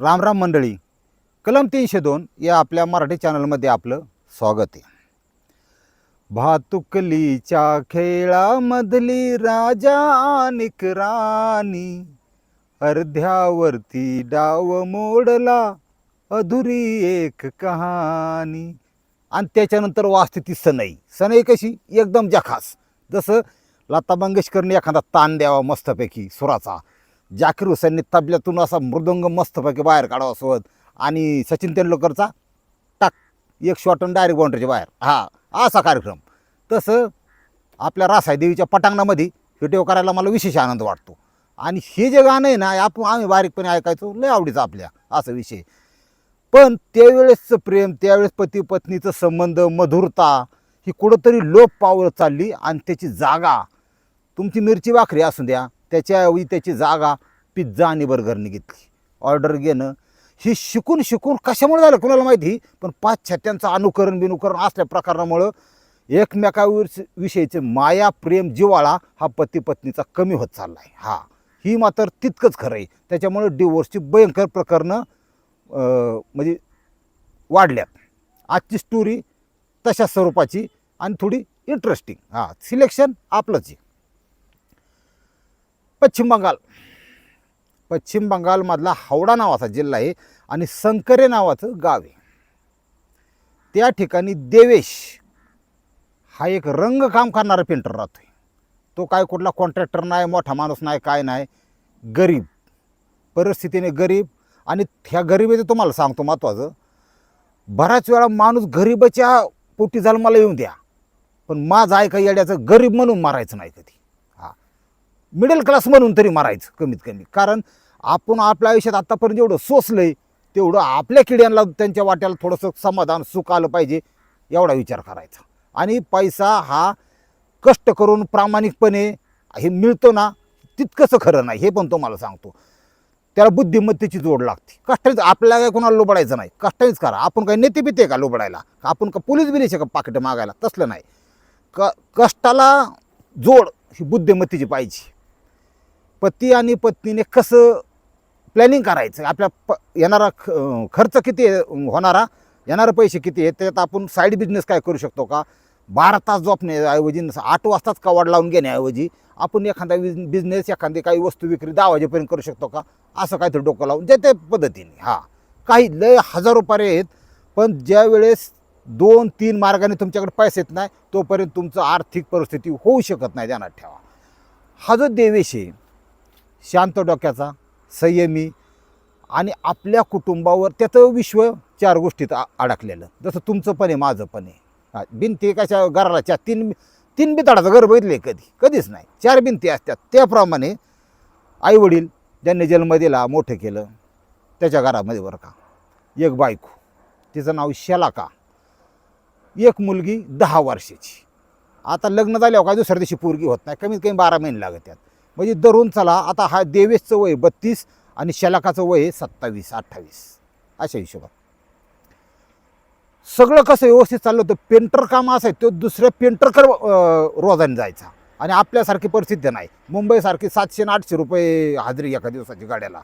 रामराम मंडळी. कलम तीनशे दोन या आपल्या मराठी चॅनलमध्ये आपलं स्वागत आहे. भातुकलीच्या खेळामधली राजा आणिक राणी अर्ध्यावरती डाव मोडला अधुरी एक कहाणी. आणि त्याच्यानंतर वाचते ती सनई. सनई कशी? एकदम जखास. जसं लता मंगेशकरने एखादा ताण द्यावा मस्तपैकी सुराचा. जाकीर हुसेनने तबल्यातून असा मृदंग मस्तपैकी बाहेर काढावा सोबत. आणि सचिन तेंडुलकरचा टाक एक शॉट आणि डायरेक्ट बाउंड्रीच्या बाहेर. हा असा कार्यक्रम. तसं आपल्या रासायदेवीच्या पटांगणामध्ये व्हिडिओ करायला मला विशेष आनंद वाटतो. आणि हे जे गाणं आहे ना आपण आम्ही बारीकपणे ऐकायचो लय आवडीचं आपल्या असं विषय. पण त्यावेळेसचं प्रेम त्यावेळेस पती पत्नीचं संबंध मधुरता ही कुठंतरी लोप पावत चालली आणि त्याची जागा तुमची मिरची भाकरी असू द्या त्याच्याऐवजी त्याची जागा पिझ्झा आणि बर्गरने घेतली. ऑर्डर घेणं हे शिकून शिकून कशामुळे झालं कुणाला माहिती? पण पाश्चात्यांचं अनुकरण बिनुकरण असल्या प्रकारामुळं एकमेकावर विषयीचे माया प्रेम जिवाळा हा पती पत्नीचा कमी होत चालला आहे हा ही मात्र तितकंच खरं आहे. त्याच्यामुळं डिवोर्सची भयंकर प्रकरणं म्हणजे वाढल्यात. आजची स्टोरी तशा स्वरूपाची आणि थोडी इंटरेस्टिंग हां सिलेक्शन आपलंच आहे. पश्चिम बंगाल. पश्चिम बंगालमधला हावडा नावाचा जिल्हा आहे आणि संकरे नावाचं गाव आहे. त्या ठिकाणी देवेश हा एक रंगकाम करणारा पेंटर राहतो आहे तो काय कुठला कॉन्ट्रॅक्टर नाही मोठा माणूस नाही काय नाही. गरीब. परिस्थितीने गरीब आणि ह्या गरिबीचं तुम्हाला सांगतो महत्त्वाचं बऱ्याच वेळा माणूस गरिबाच्या पोटी जन्माला येऊन द्या. पण माझं ऐका येड्याचं गरीब म्हणून मारायचं नाही कधी. मिडल क्लास म्हणून तरी मारायचं कमीत कमी. कारण आपण आपल्या आयुष्यात आत्तापर्यंत जेवढं सोसलं आहे तेवढं आपल्या किड्यांना त्यांच्या वाट्याला थोडंसं समाधान सुख आलं पाहिजे एवढा विचार करायचा. आणि पैसा हा कष्ट करून प्रामाणिकपणे हे मिळतो ना तितकंसं खरं नाही हे पण तुम्हाला सांगतो. त्याला बुद्धिमत्तेची जोड लागते. कष्टानेच आपल्याला काय कोणाला लोबडायचं नाही. कष्टानेच करा. आपण काही नेते पिते का लोबडायला? आपण का पोलीस बी नाही पाकिटं मागायला? तसलं नाही. क कष्टाला जोड ही बुद्धिमत्तेची पाहिजे. पती आणि पत्नीने कसं प्लॅनिंग करायचं? आपल्या प येणारा ख खर्च किती आहे होणारा? येणारे पैसे किती आहेत? त्याच्यात आपण साईड बिझनेस काय करू शकतो का? बारा तास झोपण्याऐवजी नसं आठ वाजताच कवाड लावून घेण्याऐवजी आपण एखादा बिझनेस एखादी काही वस्तू विक्री दहा वाजेपर्यंत करू शकतो का? असं काहीतरी डोकं लावून जे त्या पद्धतीने. हां. काही लय हजारो रुपये आहेत पण ज्या वेळेस दोन तीन मार्गाने तुमच्याकडे पैसे येत नाही तोपर्यंत तुमचं आर्थिक परिस्थिती होऊ शकत नाही ध्यानात ठेवा. हा जो देवेश आहे शांत डोक्याचा संयमी आणि आपल्या कुटुंबावर त्याचं विश्व चार गोष्टीत अडकलेलं. जसं तुमचं पण आहे माझं पण आहे. भिंती कशा घराला चार तीन तीन बिताडाचं घर बघितले कधी? कधीच नाही. चार भिंती असतात. त्याप्रमाणे आईवडील ज्यांनी जन्म दिला मोठं केलं त्याच्या घरामध्ये बरं का एक बायको तिचं नाव शलाका. एक मुलगी दहा वर्षाची. आता लग्न झाल्यावर काय दुसऱ्या दिवशी पोरगी होत नाही. कमीत कमी बारा महिने लागत आहेत म्हणजे धरून चला आता हा देवेशचं वय बत्तीस आणि शलाकाचं वय सत्तावीस अठ्ठावीस. अशा हिशोबात. सगळं कसं व्यवस्थित चाललं होतं? पेंटर काम असं आहे तो दुसऱ्या पेंटरकर रोजाने जायचा. आणि आपल्यासारखी परिस्थिती नाही. मुंबईसारखी सातशे आणि आठशे रुपये हाजरी एका दिवसाची गाड्याला.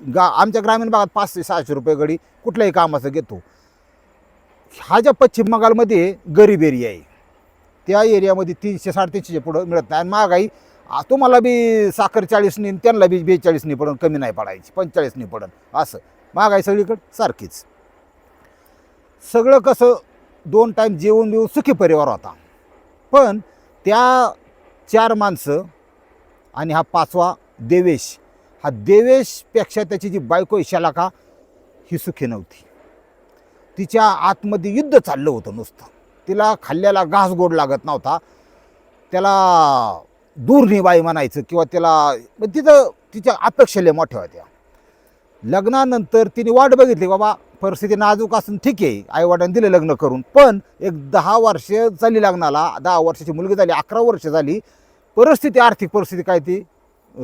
गा आमच्या ग्रामीण भागात पाचशे सहाशे रुपये गडी कुठल्याही कामाचं घेतो. हा ज्या पश्चिम बंगालमध्ये गरीब एरिया आहे. त्या एरियामध्ये तीनशे साडेतीनशेच्या पुढं मिळत नाही. आणि महागाई आ, तुम्हाला बी साखर चाळीसनी त्यांना बी बेचाळीसनी पडन कमी नाही पडायची पंचेचाळीसनी पडन. असं. महागाई सगळीकडं सारखीच. सगळं कसं दोन टाईम जेवून बिवून सुखी परिवार होता. पण त्या चार माणसं आणि हा पाचवा देवेश हा देवेशपेक्षा त्याची जी बायको इशाला का ही सुखी नव्हती. तिच्या आतमध्ये युद्ध चाललं होतं नुसतं. तिला खाल्ल्याला घास गोड लागत नव्हता. त्याला दूरनी बाई म्हणायचं किंवा त्याला म्हणजे तिथं तिच्या अपेक्षा लय मोठ्या होत्या. लग्नानंतर तिने वाट बघितली बाबा परिस्थिती नाजूक असून ठीक आहे आईवडिलांनी दिलं लग्न करून पण एक दहा वर्ष झाली लग्नाला दहा वर्षाची मुलगी झाली अकरा वर्ष झाली परिस्थिती आर्थिक परिस्थिती काय ती?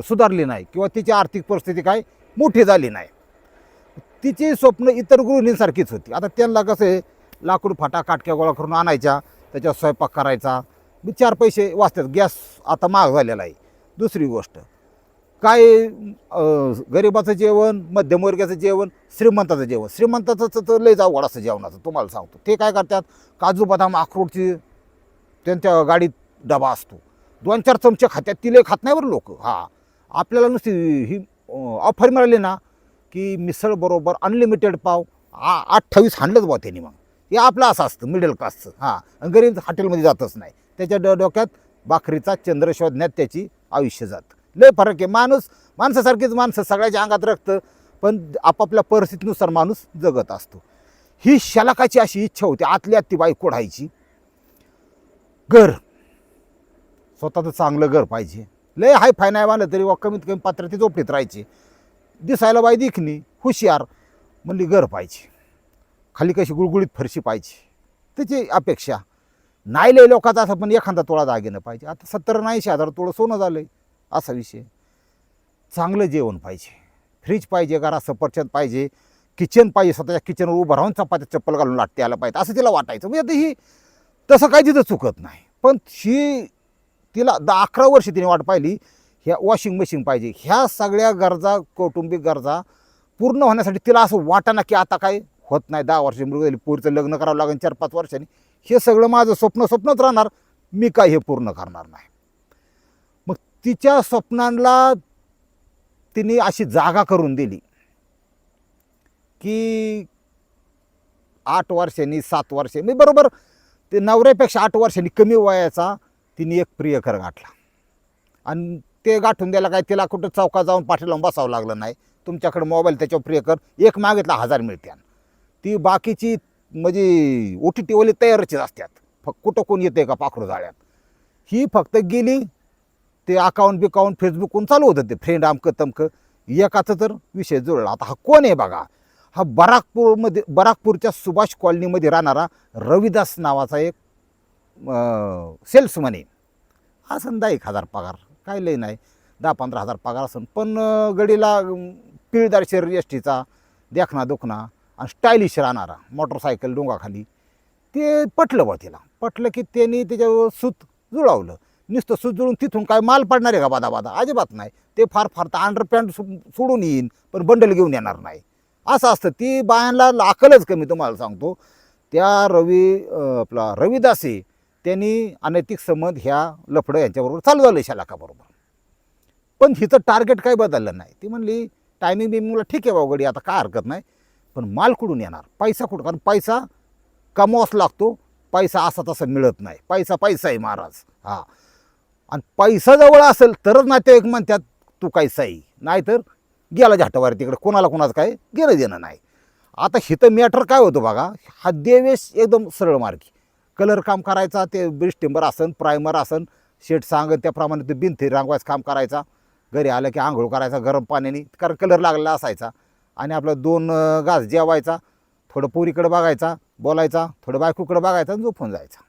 सुधारली नाही किंवा तिची आर्थिक परिस्थिती काय? मोठी झाली नाही. तिची स्वप्न इतर गृहिणींसारखीच होती. आता त्यांना कसं आहे लाकूड फाटा काटक्या गोळा करून आणायच्या त्याच्यावर स्वयंपाक करायचा चार पैसे वाचतात. गॅस आता महाग झालेला आहे. दुसरी गोष्ट काय गरिबाचं जेवण मध्यमवर्गाचं जेवण श्रीमंताचं जेवण. श्रीमंताचं तर लय अवघड असं जेवणाचं तुम्हाला सांगतो. ते काय करतात काजू बदाम अक्रोडची त्यांच्या गाडीत डबा असतो. दोन चार चमचे खात्यात तिले खात नाही बरं लोक. हां. आपल्याला नुसती ही ऑफर मिळाली ना की मिसळ बरोबर अनलिमिटेड पाव आ अठ्ठावीस हाणलंच बुवा त्यांनी मग. हे आपलं असं असतं मिडल क्लासचं हां. गरीब हॉटेलमध्ये जातच नाही. त्याच्या डो डोक्यात भाकरीचा चंद्र शोधण्यात त्याची आयुष्य जातं. लय फरक आहे. माणूस माणसासारखीच माणसं सगळ्याच्या अंगात रखतं पण आपापल्या परिस्थितीनुसार माणूस जगत असतो. ही शलाकाची अशी इच्छा होती आतल्या ती बाई कोढायची. घर. स्वतःचं चांगलं घर पाहिजे. लय हाय फाय नाही बांधलं तरी वा कमीत कमी पात्राची झोपडीत राहायची. दिसायला बाई दिखणी हुशार म्हणली घर पाहिजे. खाली कशी गुळगुळीत फरशी पाहिजे. त्याची अपेक्षा. नाही लय लोकांचा असं पण एखादा तोळा दागिनं पाहिजे. आता सत्तर ऐंशी हजार तोळं सोनं झालं आहे असा विषय. चांगलं जेवण पाहिजे. फ्रीज पाहिजे घरा सफरचंद पाहिजे किचन पाहिजे स्वतःच्या किचनवर उभं राहून चपात्या चप्पल घालून लाटते आलं पाहिजे. असं तिला वाटायचं. म्हणजे आता ही तसं काही तिथं चुकत नाही. पण ही तिला दहा अकरा वर्ष तिने वाट पाहिली ह्या वॉशिंग मशीन पाहिजे. ह्या सगळ्या गरजा कौटुंबिक गरजा पूर्ण होण्यासाठी तिला असं वाटाना की आता काय होत नाही. दहा वर्ष मृग झाली पोरीचं लग्न करावं लागेल चार पाच वर्षांनी. हे सगळं माझं स्वप्न स्वप्नच राहणार. मी काय हे पूर्ण करणार नाही. मग तिच्या स्वप्नांना तिने अशी जागा करून दिली. की आठ वर्षांनी सात वर्षांनी मी बरोबर ते नवऱ्यापेक्षा आठ वर्षांनी कमी वयाचा तिने एक प्रियकर गाठला. आणि ते गाठून द्यायला काय तिला कुठं चौका जाऊन पाठी लावून बसावं लागलं नाही. तुमच्याकडे मोबाईल त्याच्यावर प्रियकर एक मागितला हजार मिळत्यान ती बाकीची म्हणजे ओ टी टीवाले तयारचीच असतात. फक्त कुठं कोण येते का पाखरू जाळ्यात? ही फक्त गेली ते अकाउंट बिकाउंट फेसबुकहून चालू होतं ते फ्रेंड आमकं तमकं. एकाचा तर विषय जुळला. आता हा कोण आहे बघा? हा बराकपूरमध्ये बराकपूरच्या सुभाष कॉलनीमध्ये राहणारा रविदास नावाचा एक सेल्समन आहे. असं दहा एक हजार पगार. काय लय नाही. दहा पंधरा हजार पगार असन. पण गडीला पिळदार शरीर एस टीचा देखना दुखना. आणि स्टायलिश राहणारा मोटरसायकल डोंगाखाली. ते पटलं बा तिला. पटलं की त्यांनी त्याच्यावर सूत जुळवलं. नुसतं सूत जुळून तिथून काय माल पडणार आहे का बादा बादा अजिबात नाही. ते फार फार तर अंडरपॅन्ट सोडून येईन पण बंडल घेऊन येणार नाही. असं असतं. ती बायांना लाकलच कमी तुम्हाला सांगतो. त्या रवी आपला रविदासे त्यांनी अनैतिक संबंध ह्या लफडं यांच्याबरोबर चालू झालं शालाकाबरोबर. पण हिचं टार्गेट काही बदललं नाही. ती म्हणली टायमिंग बिमिंगला ठीक आहे बावगडी आता काय हरकत नाही. पण माल कुठून येणार? पैसा कुठं? कारण पैसा कमवाच लागतो. पैसा असा तसा मिळत नाही. पैसा पैसा आहे महाराज. हा. आणि पैसा जवळ असेल तरच नातेवाईक म्हणतात तू काही सही. नाहीतर गेला झाटावारी तिकडे. कोणाला कोणाचं काय घेणं देणं नाही. आता हिथं मॅटर काय होतं बघा? हा देवेश एकदम सरळ मार्गी. कलर काम करायचा ते ब्रिस्टिंबर असन प्रायमर असन शेट सांगत त्याप्रमाणे ते बिनथी रांगवायचं काम करायचा. घरी आलं की आंघोळ करायचा गरम पाण्याने कारण कलर लागलेला असायचा. आणि आपलं दोन गाज घास जेवायचा थोडं पोरीकडे बघायचा बोलायचा थोडं बायकोकडे बघायचा आणि झोपून जायचा.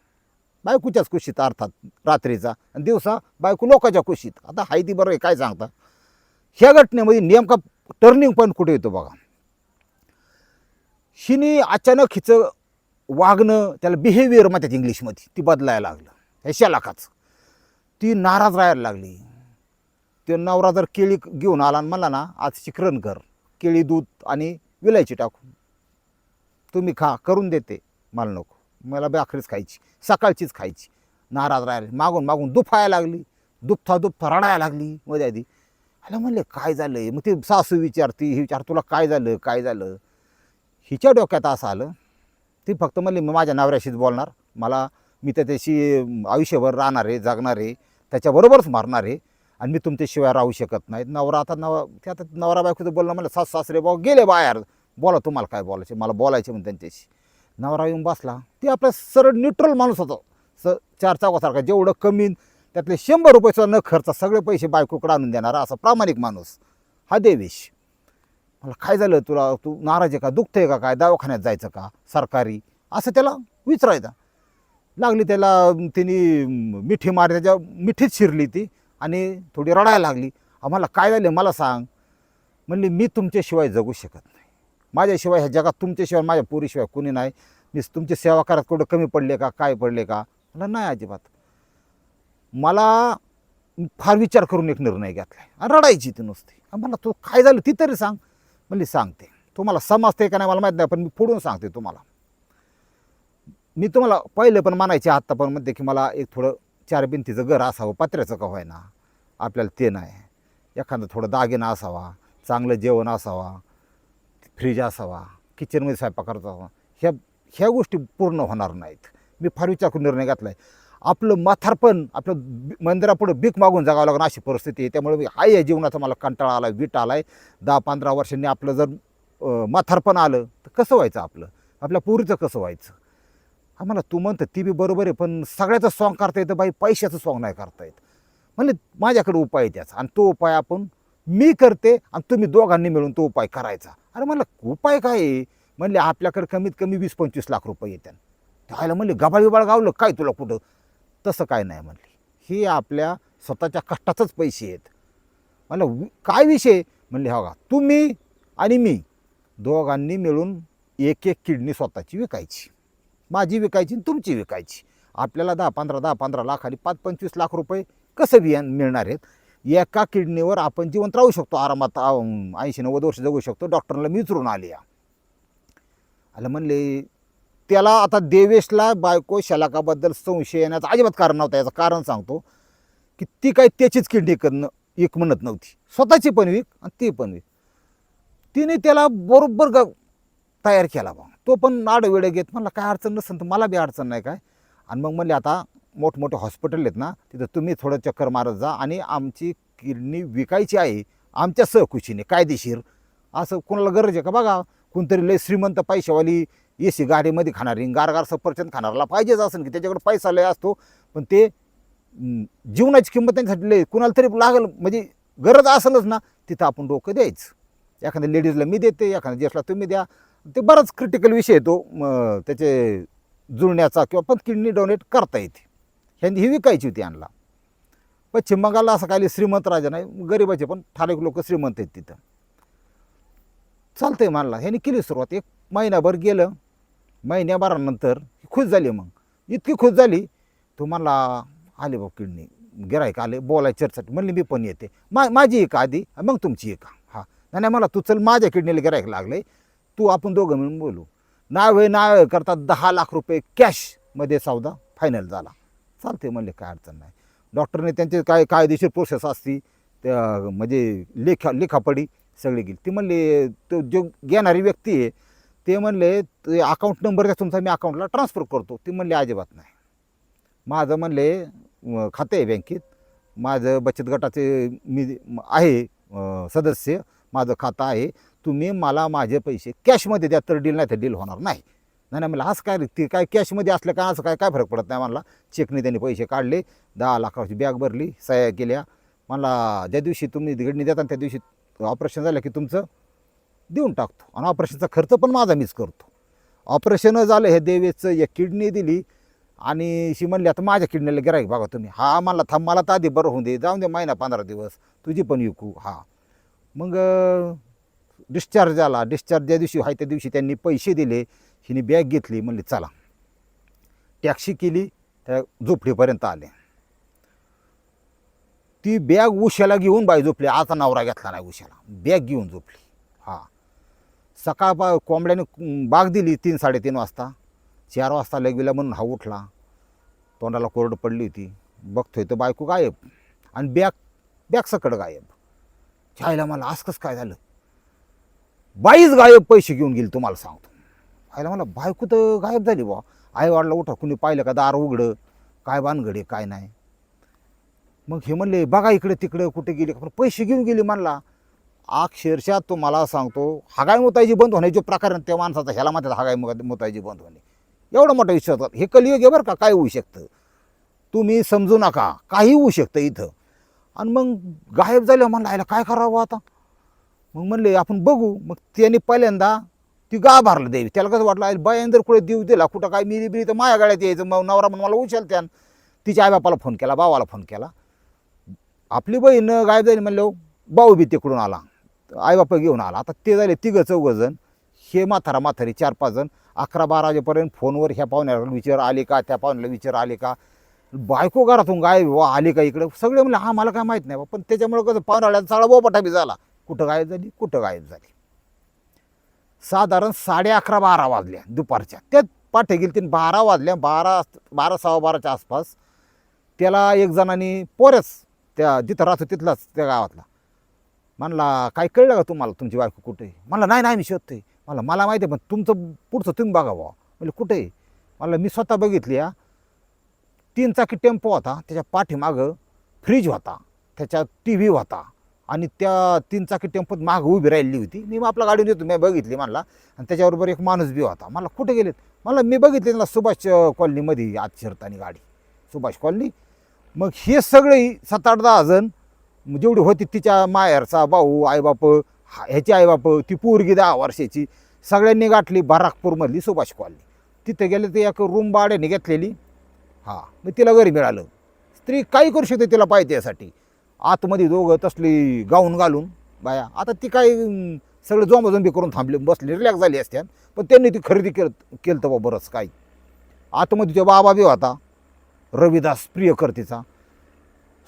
बायकोच्याच कुशीत अर्थात रात्रीचा आणि दिवसा बायको लोकांच्या कुशीत. आता हाय ती बरं आहे काय सांगता? ह्या घटनेमध्ये नेमका टर्निंग पॉईंट कुठे येतो बघा. हिने अचानक हिचं वागणं त्याला बिहेवियर म्हणतात इंग्लिशमध्ये ती बदलायला लागलं. हे शलाकाच ती नाराज राहायला लागली. ते नवरा जर केळी घेऊन आला आणि म्हणला ना आज शिकरण कर. केळी दूध आणि विलायची टाकून. तुम्ही खा करून देते. मला नको. मला भाकरीच खायची. सकाळचीच खायची. नाराज राहिले. मागून मागून दुफायला लागली. दुपथा दुपथा रडायला लागली. मध्ये आधी. आला म्हणले काय झालं मग ती सासू विचारती ही विचार तुला काय झालं? काय झालं? हिच्या डोक्यात असं आलं. ती फक्त म्हणली मी माझ्या नवऱ्याशीच बोलणार. मला मी त्याच्याशी आयुष्यभर राहणार आहे जगणार आहे. त्याच्याबरोबरच मारणार आहे. आणि मी तुमच्याशिवाय राहू शकत नाही. नवरा आता नव ते आता नवरा बायकोचं बोलणं मला सास सासरे भाऊ गेले बाहेर. बोला तुम्हाला काय बोलायचे मला बोलायचे म्हणून त्यांच्याशी. नवरा येऊन बसला. ते आपला सरळ न्यूट्रल माणूस होता. स चार चौकासारखा जेवढं कमी त्यातले शंभर रुपयेचा न खर्च सगळे पैसे बायकोकडे आणून देणारा असा प्रामाणिक माणूस. हा देवेश. मला काय झालं तुला? तू नाराज आहे का? दुखतंय का? काय? दवाखान्यात जायचं का? सरकारी? असं त्याला विचारायचं. लागली त्याला तिने मिठी मार त्याच्या मिठीत शिरली ती. आणि थोडी रडायला लागली. आम्हाला काय झालं मला सांग. म्हणली मी तुमच्याशिवाय जगू शकत नाही. माझ्याशिवाय ह्या जगात तुमच्याशिवाय माझ्या पोरीशिवाय कोणी नाही. मी तुमची सेवा करत कुठं कमी पडले का काय पडले का? मला नाही अजिबात. मला फार विचार करून एक निर्णय घेतला आणि रडायची ती नुसती. मला तू काय झालं ती तरी सांग. म्हणली सांगते. तुम्हाला समजते का नाही मला माहीत नाही पण मी पुढून सांगते तुम्हाला. मी तुम्हाला पहिले पण म्हणायचे आत्ता पण म्हणते की मला एक थोडं चार भिंतीचं घर असावं पत्र्याचं का व्हायना आपल्याला ते नाही. एखादं थोडं दागिना असावा चांगलं जेवण असावा फ्रीज असावा किचनमध्ये स्वयंपाक करायचा असावा. ह्या ह्या गोष्टी पूर्ण होणार नाहीत. मी फार विचार करून निर्णय घेतला आहे आपलं माथारपण आपलं मंदिरापुढं भीक मागून जगावं लागणं अशी परिस्थिती आहे. त्यामुळे मी हाय या जीवनाचा मला कंटाळा आला वीट आला आहे दहा पंधरा वर्षांनी आपलं जर माथारपण आलं तर कसं व्हायचं आपलं? आपल्या पूर्वीचं कसं व्हायचं? आम्हाला तू म्हणतं ती बी बरोबर आहे पण सगळ्याचं सॉंग करता येतं बाई. पैशाचं सॉंग नाही करता येत. म्हणजे माझ्याकडे उपाय आहे त्याचा. आणि तो उपाय आपण मी करते आणि तुम्ही दोघांनी मिळून तो उपाय करायचा. अरे म्हणलं उपाय काय आहे? म्हणले आपल्याकडे कमीत कमी वीस पंचवीस लाख रुपये येतात त्याला म्हणले गबाळ बिबाळ गावलं काय तुला कुठं? तसं काय नाही म्हणले. हे आपल्या स्वतःच्या कष्टाचंच पैसे आहेत. म्हणलं काय विषय? म्हणले हा का तुम्ही आणि मी दोघांनी मिळून एक एक किडनी स्वतःची विकायची. माझी विकायची आणि तुमची विकायची. आपल्याला दहा पंधरा दहा पंधरा लाख आणि पाच पंचवीस लाख रुपये कसं बिया मिळणार आहेत? एका किडनीवर आपण जिवंत राहू शकतो आरामात ऐंशी नव्वद वर्ष जगू शकतो. डॉक्टरला मी विचारून आले या. आलं म्हणले त्याला आता देवेशला बायको शलाकाबद्दल संशय येण्याचं अजिबात कारण नव्हतं. याचं कारण सांगतो की ती काय त्याचीच किडनी करणं एक म्हणत नव्हती. स्वतःची पण विक आणि ती पण विक. तिने त्याला बरोबर ग तयार केला बा. तो पण आडवेळे घेत. म्हणला काय अडचण नसेल तर मला बी अडचण नाही काय. आणि मग म्हणले आता मोठमोठे हॉस्पिटल आहेत ना तिथं तुम्ही थोडं चक्कर मारत जा आणि आमची किडनी विकायची आहे आमच्या सहकुशीने कायदेशीर. असं कोणाला गरज आहे का बघा? कोणतरी लय श्रीमंत पैशावाली ए सी गाडीमध्ये खाणारी गारगार सफरचंद खाणाराला पाहिजेच असेल की त्याच्याकडे पैसा लय असतो. पण ते जीवनाची किंमत त्यांच्यासाठी लय कुणाला तरी लागल म्हणजे गरज असेलच ना तिथं आपण डोकं द्यायचं. एखाद्या लेडीजला मी देते एखाद्या जेसला तुम्ही द्या. ते बराच क्रिटिकल विषय येतो तो त्याचे जुळण्याचा किंवा पण किडनी डोनेट करता येते. ह्यांनी ही विकायची होती यांना पश्चिम बंगालला असं काही श्रीमंत राजा नाही गरिबाचे पण ठराविक लोक श्रीमंत आहेत तिथं. चालतंय मानला. ह्यांनी केली सुरुवात. एक महिनाभर गेलं. महिन्याभरानंतर खुश झाली मग. इतकी खुश झाली तो मला आले बाबा किडनी. गिरायक आले बोलाय चर्चेसाठी म्हणली मी पण येते. मा माझी एक आधी मग तुमची एका. हा. नाही नाही मला तू चल. माझ्या किडनीला गिरायक लागले तू आपण दोघं मिळून बोलू. नाव आहे नाव करता दहा लाख रुपये कॅशमध्ये सौदा फायनल झाला. चालते म्हणले काय अडचण नाही. डॉक्टरने त्यांचे काय कायदेशीर प्रोसेस असती त्या म्हणजे लेखा लेखापडी सगळी गेली. ती म्हणले तो जो घेणारी व्यक्ती आहे ते म्हणले ते अकाउंट नंबर द्या तुमचा मी अकाउंटला ट्रान्सफर करतो. ती म्हणले अजिबात नाही. माझं म्हणले खाते आहे बँकेत माझं बचत गटाचे मी आहे सदस्य. माझं खातं आहे तुम्ही मला माझे पैसे कॅशमध्ये द्या तर डील नाही तर डील होणार नाही. नाही नाही मला असं काय ते काय कॅशमध्ये असलं का असं काय काय फरक पडत नाही म्हणला चेकने त्यांनी पैसे काढले दहा लाखाची बॅग भरली सह्या केल्या. मला ज्या दिवशी तुम्ही गिडणी देता त्या दिवशी ऑपरेशन झालं की तुमचं देऊन टाकतो. आणि ऑपरेशनचा खर्च पण माझा मीच करतो. ऑपरेशन झालं हे देवेचं एक किडनी दिली. आणि शी म्हणली आता माझ्या किडनीला गिराईक बघा तुम्ही. हा मला थांब मला तर आधी बरं होऊन दे. जाऊन दे महिना पंधरा दिवस. तुझी पण विकू हा. मग डिस्चार्ज आला. डिस्चार्ज ज्या दिवशी आहे त्या दिवशी त्यांनी पैसे दिले. हिने बॅग घेतली. म्हणली चला. टॅक्सी केली. त्या झोपडीपर्यंत आले. ती बॅग उशाला घेऊन बाई झोपली. आता नवरा घेतला नाही उशाला. बॅग घेऊन झोपली. हा. सकाळ बा कोंबड्याने बाग दिली तीन साडेतीन वाजता. चार वाजता लगविला म्हणून हा उठला. तोंडाला कोरड पडली होती. बघतोय तर बायको गायब. आणि बॅग बॅग सकट गायब. छायला मला आज काय झालं? बाईच गायब पैसे घेऊन गेली तुम्हाला सांगतो. आयला मला बायको तर गायब झाली बा आई वाढला उठा कुणी पाहिलं का दार उघडं? काय बानगडे काय नाही? मग हे म्हणले बघा इकडे तिकडे कुठे गेले पण पैसे घेऊन गेली म्हणला. अक्षरशः तो मला सांगतो हागाय मुतायची बंद होण्याचे प्रकार आहे त्या माणसाचा ह्याला म्हणतात हागाय मुगा- बंद होणे. एवढा मोठा विश्वास होता. हे कलियुग आहे बरं का काय होऊ शकतं? तुम्ही समजू नका काही होऊ शकतं इथं. आणि मग गायब झालं म्हणलं आयला काय करावं आता? मग म्हणले आपण बघू. मग त्याने पहिल्यांदा ती गा भरलं देवी. त्याला कसं वाटलं अरे जर कुठे देऊ दिला कुठं काय मिरी बिरी तर माझ्या गाड्यात यायचं मग नवरा म्हणून मला उचल त्यान. तिच्या आईबापाला फोन केला भावाला फोन केला. आपली बहीण गायब झाली म्हणलं भाऊ बी तिकडून आला आईबापा घेऊन आला. आता ते झाले तिघं चौघं जण. हे म्हातारा म्हातारी चार पाच जण. अकरा बारा वाजेपर्यंत फोनवर ह्या पाहुण्याला विचार आले का त्या पाहुण्याला विचार आले का? बायको घरातून गाय वा आली का इकडं? सगळे म्हणले हा मला काय माहीत नाही बा. पण त्याच्यामुळे कसं पावसाळ्यात सगळा बोपटा बी झाला. कुठं गायब झाली? कुठं गायब झाली? साधारण साडे अकरा बारा वाजल्या दुपारच्या. त्यात पाठे गेली तीन बारा वाजल्या. बारा बारा सव्वा बाराच्या आसपास त्याला एक जणांनी पोऱ्याच त्या जिथं राहतो तिथलाच त्या गावातला. म्हणला काय कळलं का तुम्हाला? तुमची बायको कुठे आहे? म्हणला नाही नाही मी शोधते मला मला माहिती आहे पण तुमचं पुढचं तुम्ही बघा बुवा. म्हणजे कुठे आहे? म्हणलं मी स्वतः बघितली आहे तीन चाकी टेम्पो होता त्याच्या पाठीमागं फ्रीज होता त्याच्यात टी व्ही होता आणि त्या तीन चाकी टेम्पोत मागं उभी राहिली होती. मी मग आपल्या गाडीवर येतो मी बघितली म्हणला. आणि त्याच्याबरोबर एक माणूस बी होता. मला कुठे गेलेत? मला मी बघितले त्यांना सुभाष कॉलनीमध्ये आत शिरताना गाडी. सुभाष कॉलनी. मग हे सगळे सात आठ दहा जण जेवढी होती तिच्या माहेरचा भाऊ आईबाप हा- ह्याची आईबाप ती पोरगी दहा वर्षाची सगळ्यांनी गाठली बाराकपूरमधली सुभाष कॉलनी. तिथे गेले ते एक रूम भाड्याने घेतलेली. हां. मग तिला घरी मिळालं. स्त्री काही करू शकते तिला पाहिजे यासाठी. आतमध्ये दोघं तसली गाऊन घालून बाया. आता ती काय सगळं जोंबाजोंबी करून थांबले बसले रिलॅक्स झाली असत्या पण त्यांनी ती खरेदी केलं केलं तर बरंच काही. आतमध्ये तिचा बाबा बी होता. रविदास प्रियकर्तीचा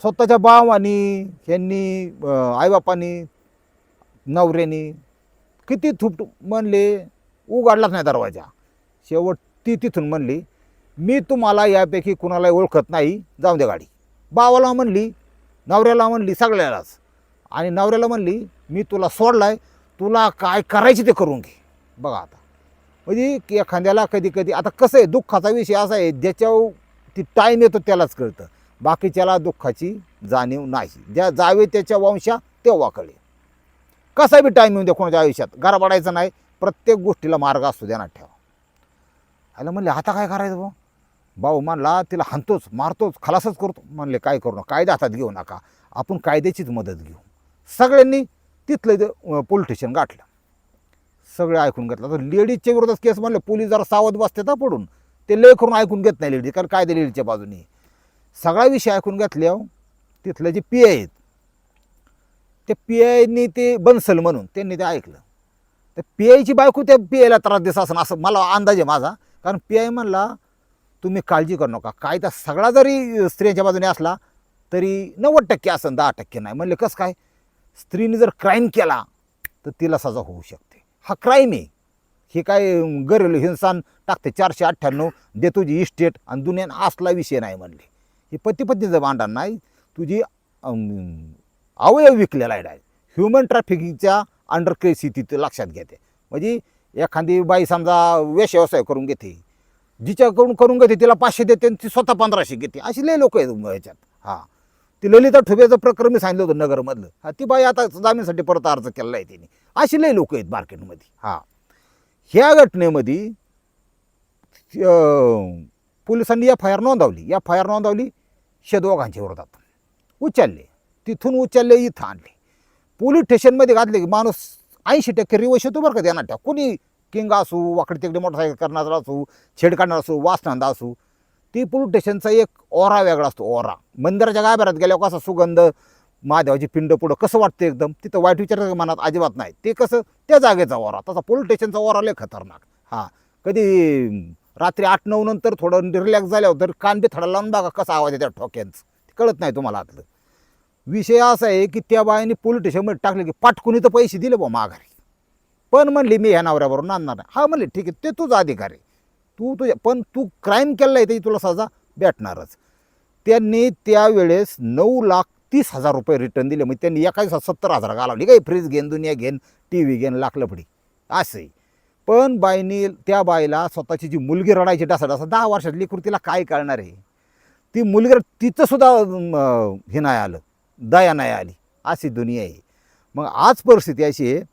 स्वतःच्या भावानी ह्यांनी आईबापानी नवऱ्यानी किती थुपट म्हणले उघडलाच नाही दरवाजा. शेवट ती तिथून म्हणली मी तुम्हाला यापैकी कुणाला ओळखत नाही. जाऊ द्या गाडी. बावाला म्हणली नवऱ्याला म्हणली सगळ्यालाच. आणि नवऱ्याला म्हणली मी तुला सोडलाय तुला काय करायचे ते करून घे. बघा आता. म्हणजे की एखाद्याला कधी कधी आता कसं आहे दुःखाचा विषय असा आहे ज्याच्यावर ती टाईम येतो त्यालाच कळतं. बाकीच्याला दुःखाची जाणीव नाही. ज्या जावे त्याच्या वंशा तेव्हा कळेल. कसा बी टाईम येऊन द्या कोणाच्या आयुष्यात. गरबाडायचं नाही प्रत्येक गोष्टीला मार्ग असतो ना ठेवा. ह्याला म्हणले आता काय करायचं भाऊ? भाऊ म्हणला तिला हाणतोच मारतोच खलासच करतो. म्हणले काय करू नका कायदा हातात घेऊ नका आपण कायद्याचीच मदत घेऊ. सगळ्यांनी तिथलं पोलीस स्टेशन गाठलं. सगळे ऐकून घेतलं. तर लेडीजच्या विरोधात केस म्हणले पोलीस जरा सावध बसते तर पडून. ते लय करून ऐकून घेत नाही लेडीज कारण कायदा लेडीजच्या बाजूने. सगळा विषय ऐकून घेतल्या तिथलं जे पी आय आहेत त्या पी आयनी ते बनसल म्हणून त्यांनी ते ऐकलं. तर पी आयची बायको त्या पी आयला त्रास देत असं असं मला अंदाज आहे माझा. कारण पी आय म्हणला तुम्ही काळजी करू नका. कायदा सगळा जरी स्त्रियांच्या बाजूने असला तरी नव्वद टक्के असं दहा टक्के नाही. म्हणले कसं काय? स्त्रीने जर क्राईम केला तर तिला सजा होऊ शकते. हा क्राईम आहे. हे काय गरेल हिंसान टाकते चारशे अठ्ठ्याण्णव दे तुझी इस्टेट आणि दुनियान असला विषय नाही म्हणले. हे पती पत्नीचं भांडण नाही. तुझी अवयव विकलेला आहे डायरेक्ट ह्युमन ट्रॅफिकिंगच्या अंडर क्रेसी ही लक्षात घेते. म्हणजे एखादी बाई समजा वेश व्यवसाय करून घेते. जिच्याकडून करून घेते तिला पाचशे देते आणि ती स्वतः पंधराशे घेते. अशी लय लोक आहेत ह्याच्यात. हां. ती ललिता ठुब्याचं प्रकरण मी सांगितलं होतं नगरमधलं. हा ती बाई आता जामीनसाठी परत अर्ज केलेला आहे तिने. अशी लय लोक आहेत मार्केटमध्ये हां. ह्या घटनेमध्ये पोलिसांनी एफ आय आर नोंदवली. एफ आय आर नोंदवली शेदोघांच्या विरोधात. उचलले. तिथून उचलले इथं आणले. पोलीस स्टेशनमध्ये घातले की माणूस ऐंशी टक्के रिवश येतो बरं का त्यांना. ठेव कोणी किंग असू वाकडे तिकडे मोटरसायकल करणारा असू छेड असू वासनांदा असू ती पोलीस स्टेशनचा एक ओरा वेगळा असतो ओरा. मंदिराच्या गाभाऱ्यात गेल्यावर कसा सुगंध महादेवाची पिंड पुढं कसं वाटतं एकदम तिथं वाईट विचार मनात अजिबात नाही. ते कसं त्या जागेचा ओरा. तसा पोलीस स्टेशनचा ओरा लय खतरनाक. हां. कधी रात्री आठ नऊ नंतर थोडं रिलॅक्स झाल्यावर तर कान बी थोडा लावून बघा कसा आवाज येतो ठोक्यांचं कळत नाही तुम्हाला आतलं. विषय असा आहे की त्या बायाने पोलीस स्टेशनमध्ये टाकले की पाटकुनी तर पैसे दिले बा माघारी. पण म्हणली मी ह्या नवऱ्याबरोबर नांदणार नाही. हा म्हणले ठीक आहे ते तुझा अधिकार आहे. तू तुझ्या पण तू क्राईम केला आहे त्याची तुला सजा भेटणारच. त्यांनी त्यावेळेस नऊ लाख तीस हजार रुपये रिटर्न दिले. म्हणजे त्यांनी एका दिवसात सत्तर हजार घालावली. काही फ्रीज घेन दुनिया घेन टी व्ही घेन लाख लफडी असंही. पण बाईनी त्या बाईला स्वतःची जी मुलगी रडायची डासा डासा दहा वर्षातली कृतीला काय कळणार आहे? ती मुलगी रड- तिचं सुद्धा हे नाही आलं. दया नाही आली. अशी दुनिया आहे. मग आज परिस्थिती अशी आहे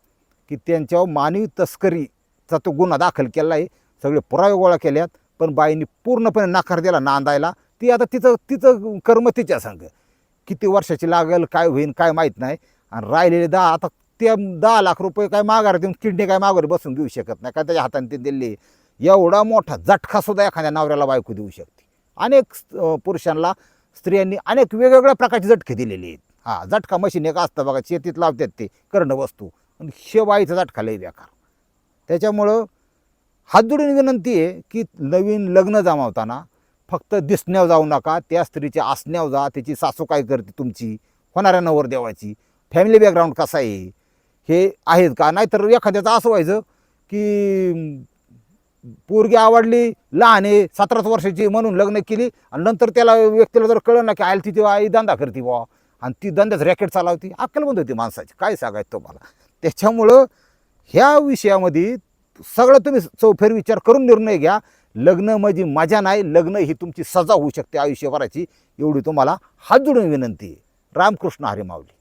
की त्यांच्यावर मानवी तस्करीचा तो गुन्हा दाखल केला आहे. सगळे पुरावे गोळा केल्यात पण बाईंनी पूर्णपणे नकार दिला नांदायला. ती आता तिचं तिचं कर्म तिच्या संग. किती वर्षाची लागेल काय होईल काय माहीत नाही. आणि राहिलेले दहा आता ते दहा लाख रुपये काय माघार देऊन किडनी काय माघारी बसून घेऊ शकत नाही. काय त्याच्या हाताने ते दिले? एवढा मोठा झटकासुद्धा एखाद्या नवऱ्याला बायको देऊ शकते. अनेक पुरुषांना स्त्रियांनी अनेक वेगवेगळ्या प्रकारचे झटके दिलेले आहेत. हां झटका मशीन एक असतं बघा शेतीत लावतात ते करणं वस्तू. पण शेवाईचा झटका लई बेकार. त्याच्यामुळं हात विनंती आहे की नवीन लग्न जमावताना फक्त दिसण्यावर जाऊ नका त्या स्त्रीच्या असण्यावर जा त्याची सासू काय करते तुमची होणाऱ्या नवरदेवाची फॅमिली बॅकग्राऊंड कसा आहे हे आहेत का? नाहीतर एखाद्याचं असं व्हायचं की पोरगी आवडली लहान आहे सतराच वर्षाची म्हणून लग्न केली आणि नंतर त्याला व्यक्तीला जर कळलं ना की आयल तिथे आई धंदा करते बुवा. आणि ती धंद्याच रॅकेट चालवती. अक्कल बंद होती माणसाची. काय सांगायचं तुम्हाला? त्याच्यामुळं ह्या विषयामध्ये सगळं तुम्ही चौफेर विचार करून निर्णय घ्या. लग्न म्हणजे मजा नाही लग्न ही तुमची सजा होऊ शकते आयुष्यभराची एवढी तुम्हाला हात जोडून विनंती आहे. रामकृष्ण हरी माऊली.